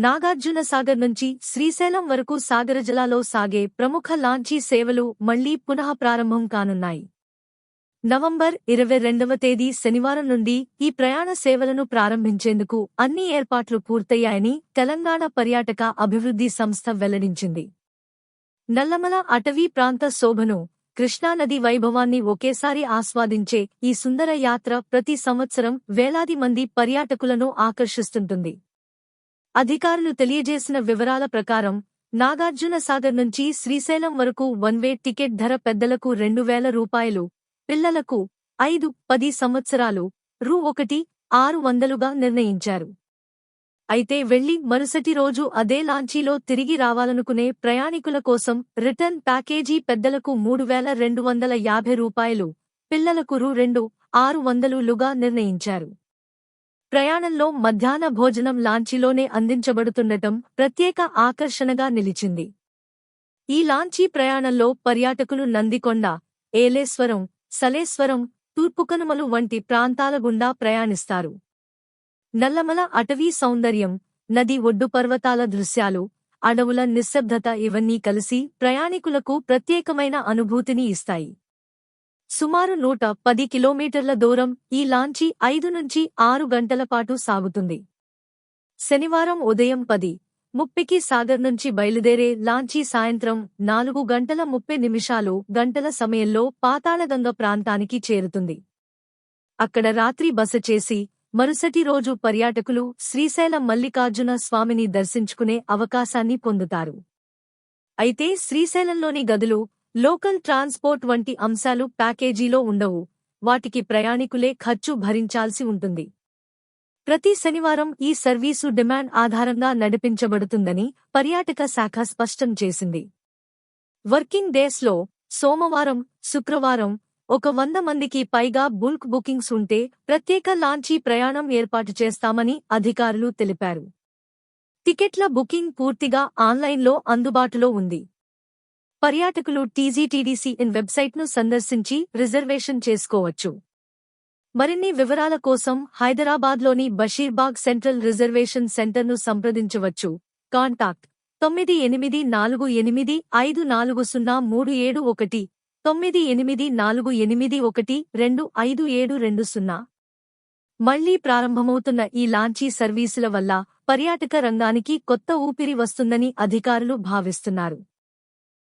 నాగార్జున సాగర్ నుంచి శ్రీశైలం వరకు సాగర జలాలో సాగే ప్రముఖ లాంచీ సేవలు మళ్ళీ పునః ప్రారంభం కానున్నాయి. నవంబర్ ఇరవై రెండవ తేదీ శనివారం నుండి ఈ ప్రయాణ సేవలను ప్రారంభించేందుకు అన్ని ఏర్పాట్లు పూర్తయ్యాయని తెలంగాణ పర్యాటక అభివృద్ధి సంస్థ వెల్లడించింది. నల్లమల అటవీ ప్రాంత శోభను కృష్ణానది వైభవాన్ని ఒకేసారి ఆస్వాదించే ఈ సుందర యాత్ర ప్రతి సంవత్సరం వేలాది మంది పర్యాటకులను ఆకర్షిస్తుంటుంది. అధికారులు తెలియజేసిన వివరాల ప్రకారం నాగార్జున సాగర్ నుంచి శ్రీశైలం వరకు వన్ వే టికెట్ ధర పెద్దలకు రెండు వేల రూపాయలు పిల్లలకు ఐదు పది సంవత్సరాలు రూ ఒకటి ఆరు వందలుగా నిర్ణయించారు. అయితే వెళ్ళి మరుసటి రోజు అదే లాంచీలో తిరిగి రావాలనుకునే ప్రయాణికుల కోసం రిటర్న్ ప్యాకేజీ పెద్దలకు మూడు వేల రెండు వందల యాభై రూపాయలు పిల్లలకు రూ రెండు ఆరు వందలులుగా నిర్ణయించారు. ప్రయాణంలో మధ్యాహ్న భోజనం లాంచీలోనే అందించబడుతుండటం ప్రత్యేక ఆకర్షణగా నిలిచింది. ఈ లాంచీ ప్రయాణంలో పర్యాటకులు నందికొండ ఏలేశ్వరం సలేశ్వరం తూర్పుకనుమలు వంటి ప్రాంతాల గుండా ప్రయాణిస్తారు. నల్లమల అటవీ సౌందర్యం నది ఒడ్డు పర్వతాల దృశ్యాలు అడవుల నిశ్శబ్దత ఇవన్నీ కలిసి ప్రయాణికులకు ప్రత్యేకమైన అనుభూతిని ఇస్తాయి. సుమారు నూట పది కిలోమీటర్ల దూరం ఈ లాంచీ ఐదు నుంచి ఆరు గంటల పాటు సాగుతుంది. శనివారం ఉదయం పది ముప్పికి సాగర్ నుంచి బయలుదేరే లాంచీ సాయంత్రం నాలుగు గంటల ముప్పై నిమిషాలు గంటల సమయంలో పాతాళగంగ ప్రాంతానికి చేరుతుంది. అక్కడ రాత్రి బస చేసి మరుసటి రోజు పర్యాటకులు శ్రీశైలం మల్లికార్జున స్వామిని దర్శించుకునే అవకాశాన్ని పొందుతారు. అయితే శ్రీశైలంలోని గదులు లోకల్ ట్రాన్స్పోర్ట్ వంటి అంశాలు ప్యాకేజీలో ఉండవు. వాటికి ప్రయాణికులే ఖర్చు భరించాల్సి ఉంటుంది. ప్రతి శనివారం ఈ సర్వీసు డిమాండ్ ఆధారంగా నడిపించబడుతుందని పర్యాటక శాఖ స్పష్టం చేసింది. వర్కింగ్ డేస్లో సోమవారం శుక్రవారం ఒక వంద మందికి పైగా బుల్క్ బుకింగ్స్ ఉంటే ప్రత్యేక లాంచీ ప్రయాణం ఏర్పాటు చేస్తామని అధికారులు తెలిపారు. టికెట్ల బుకింగ్ పూర్తిగా ఆన్లైన్లో అందుబాటులో ఉంది. పర్యాటకులు టీజీటీడీసీ ఇన్ వెబ్సైట్ను సందర్శించి రిజర్వేషన్ చేసుకోవచ్చు. మరిన్ని వివరాల కోసం హైదరాబాద్లోని బషీర్బాగ్ సెంట్రల్ రిజర్వేషన్ సెంటర్ను సంప్రదించవచ్చు. కాంటాక్ట్ తొమ్మిది ఎనిమిది నాలుగు ఎనిమిది ఐదు నాలుగు సున్నా మూడు ఏడు ఒకటి తొమ్మిది ఎనిమిది నాలుగు ఎనిమిది ఒకటి రెండు ఐదు ఏడు రెండు సున్నా. మళ్ళీ ప్రారంభమవుతున్న ఈ లాంచీ సర్వీసుల వల్ల పర్యాటక రంగానికి కొత్త ఊపిరి వస్తుందని అధికారులు భావిస్తున్నారు.